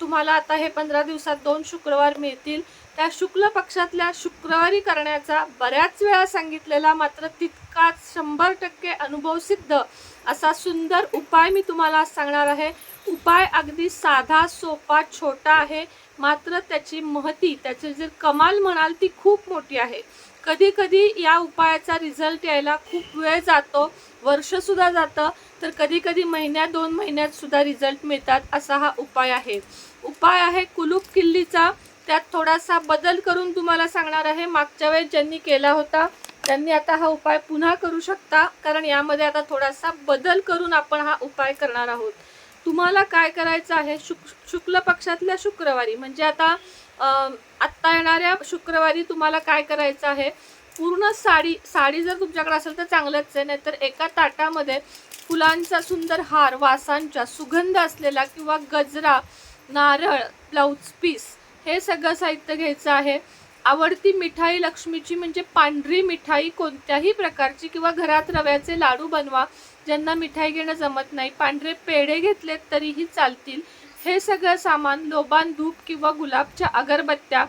तुम्हाला आता हे पंधरा दिवसात दोन शुक्रवार मिळतील. त्या शुक्ल पक्षातल्या शुक्रवारी करण्याचा बऱ्याच वेळा सांगितलेला मात्र तितकाच शंभर टक्के अनुभव सिद्ध असा सुंदर उपाय मी तुम्हाला सांगणार आहे. उपाय अगदी साधा सोपा छोटा आहे. मात्र त्याची महती त्याची जर कमाल म्हणाल ती खूप मोठी आहे. कधी कधी या उपायाचा रिझल्ट यायला खूप वेळ जातो वर्षसुद्धा जातं तर कधी कधी महिन्यात दोन महिन्यात सुद्धा रिझल्ट मिळतात असा हा उपाय आहे. उपाय आहे कुलूप किल्लीचा. त्यात थोडासा बदल करून तुम्हाला सांगणार आहे. मागच्या वेळेस ज्यांनी केला होता त्यांनी आता हा उपाय पुन्हा करू शकता कारण यामध्ये आता थोडासा बदल करून आपण हा उपाय करणार आहोत. तुम्हाला काय करायचं आहे? शुक शुक्ल पक्षातल्या शुक्रवारी म्हणजे आता आत्ता येणाऱ्या शुक्रवारी तुम्हाला काय करायचं आहे? पूर्ण साडी साडी जर तुमच्याकडे असेल तर चांगलंच आहे नाहीतर एका ताटामध्ये फुलांचा सुंदर हार वासांचा सुगंध असलेला किंवा गजरा नारळ ब्लाऊज पीस हे सगळं साहित्य घ्यायचं आहे. आवडती मिठाई लक्ष्मीची म्हणजे पांढरी मिठाई कोणत्याही प्रकारची किंवा घरात रव्याचे लाडू बनवा ज्यांना मिठाई घेणं जमत नाही पांढरे पेढे घेतलेत तरीही चालतील. हे सगळं सामान लोबान धूप किंवा गुलाबच्या अगरबत्त्या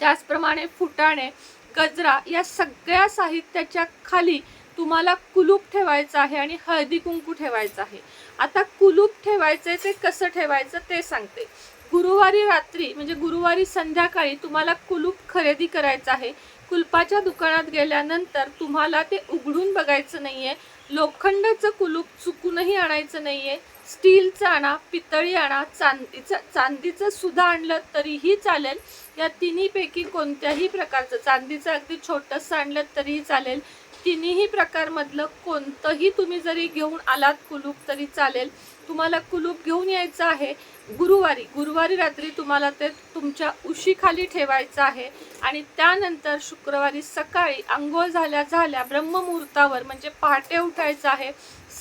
त्याचप्रमाणे फुटाणे गजरा या सगळ्या साहित्याच्या खाली तुम्हाला कुलूप ठेवायचं आहे आणि हळदी कुंकू ठेवायचं आहे. आता कुलूप ठेवायचे ते कसं ठेवायचं ते सांगते. गुरुवारी रात्री म्हणजे गुरुवारी संध्याकाळी तुम्हाला कुलूप खरेदी करायचं आहे. कुलपाच्या दुकानात गेल्यानंतर तुम्हाला ते उघडून बघायचं नाही आहे लोखंडाचं कुलूप चुकूनही आणायचं नाही आहे स्टीलचं आणा पितळी आणा चांदीचं चांदीचं सुद्धा आणलं तरीही चालेल. या तिन्हीपैकी कोणत्याही प्रकारचं चांदीचं अगदी छोटंसं आणलं तरीही चालेल. तिन्ही प्रकारमधलं कोणतंही तुम्ही जरी घेऊन आलात कुलूप तरी चालेल. तुम्हाला कुलूप घेऊन यायचं आहे. गुरुवारी गुरुवारी रात्री तुम्हाला ते तुमच्या उशीखाली ठेवायचं आहे. आणि त्यानंतर शुक्रवारी सकाळी आंघोळ झाल्या झाल्या ब्रह्ममुहूर्तावर म्हणजे पहाटे उठायचं आहे.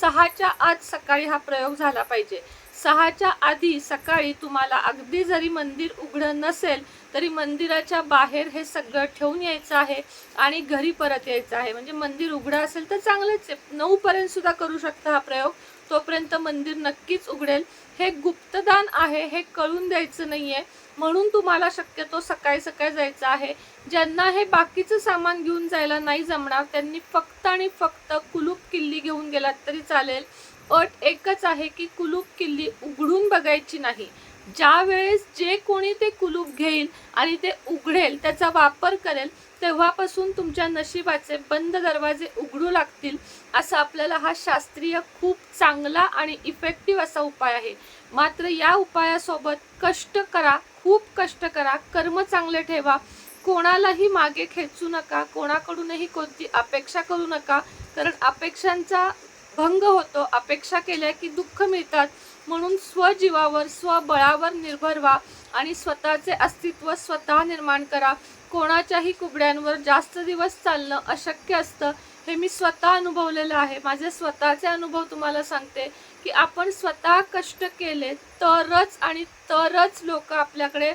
सहाच्या आत सकाळी हा प्रयोग झाला पाहिजे. सहाच्या आधी सकाळी तुम्हाला अगदी जरी मंदिर उघडं नसेल तरी मंदिराच्या बाहेर हे सगळं ठेवून यायचं आहे आणि घरी परत यायचं आहे. म्हणजे मंदिर उघडं असेल तर चांगलंच आहे. नऊपर्यंत सुद्धा करू शकता हा प्रयोग. तोपर्यंत मंदिर नक्कीच उघडेल. हे गुप्तदान आहे हे कळून द्यायचं नाही आहे म्हणून तुम्हाला शक्यतो सकाळी सकाळी जायचं आहे. ज्यांना हे बाकीचं सामान घेऊन जायला नाही जमणार त्यांनी फक्त आणि फक्त कुलूप किल्ली घेऊन गेलात तरी चालेल. अट एकच आहे की कुलूप किल्ली उघडून बघायची नाही. ज्या वेळेस जे कोणी ते कुलूप घेईल आणि ते उघडेल त्याचा वापर करेल तेव्हापासून तुमच्या नशिबाचे बंद दरवाजे उघडू लागतील असा आपल्याला हा शास्त्रीय खूप चांगला आणि इफेक्टिव्ह असा उपाय आहे. मात्र या उपायासोबत कष्ट करा खूप कष्ट करा कर्म चांगले ठेवा. कोणालाही मागे खेचू नका कोणाकडूनही कोणती अपेक्षा करू नका कारण अपेक्षांचा भंग होतो अपेक्षा केल्या की दुःख मिळतात. म्हणून स्वजीवावर स्वबळावर निर्भर व्हा आणि स्वतःचे अस्तित्व स्वतः निर्माण करा. कोणाच्याही कुबड्यांवर जास्त दिवस चालणं अशक्य असतं हे मी स्वतः अनुभवलेलं आहे. माझे स्वतःचे अनुभव तुम्हाला सांगते की आपण स्वतः कष्ट केले तरच आणि तरच लोक आपल्याकडे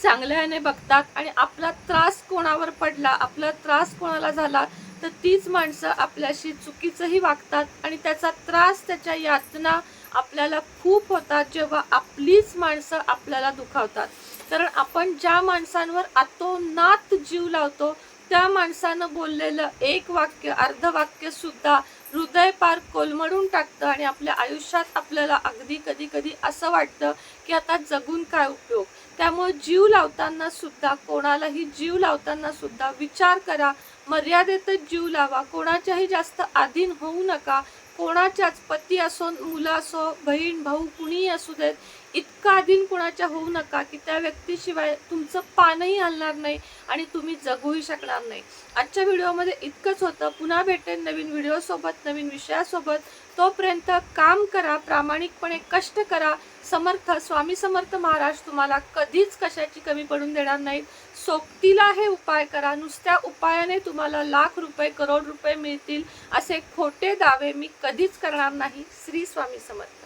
चांगल्याने बघतात आणि आपला त्रास कोणावर पडला आपला त्रास कोणाला झाला तर तीच माणसं आपल्याशी चुकीचंही वागतात आणि त्याचा त्रास त्याच्या यातना आपल्याला खूप होतात जेव्हा आपलीच माणसं आपल्याला दुखावतात. कारण आपण ज्या माणसांवर आतोनात जीव लावतो त्या माणसानं बोललेलं एक वाक्य अर्ध वाक्य सुद्धा हृदय पार कोलमडून टाकतं आणि आपल्या आयुष्यात आपल्याला अगदी कधी कधी असं वाटतं की आता जगून काय उपयोग? त्यामुळे जीव लावताना सुद्धा कोणालाही जीव लावताना सुद्धा विचार करा मर्यादेतच जीव लावा. कोणाच्याही जास्त अधीन होऊ नका. कोणाच्याच पती असो मुलं असो बहीण भाऊ कुणीही असू देत इतका आधीन कुणाच्या होऊ नका की त्या व्यक्तीशिवाय तुमचं पानही हलणार नाही आणि तुम्ही जगूही शकणार नाही. आजच्या व्हिडिओमध्ये इतकंच होतं. पुन्हा भेटेन नवीन व्हिडिओसोबत नवीन विषयासोबत. तोपर्यंत काम करा प्रामाणिकपणे कष्ट करा. समर्थ स्वामी समर्थ महाराज तुम्हाला कधीच कशाची कमी पडून देणार नाहीत. सोबतीला हे उपाय करा. नुसत्या उपायाने तुम्हाला लाख रुपये करोड रुपये मिळतील असे खोटे दावे मी कधीच करणार नाही. श्री स्वामी समर्थ.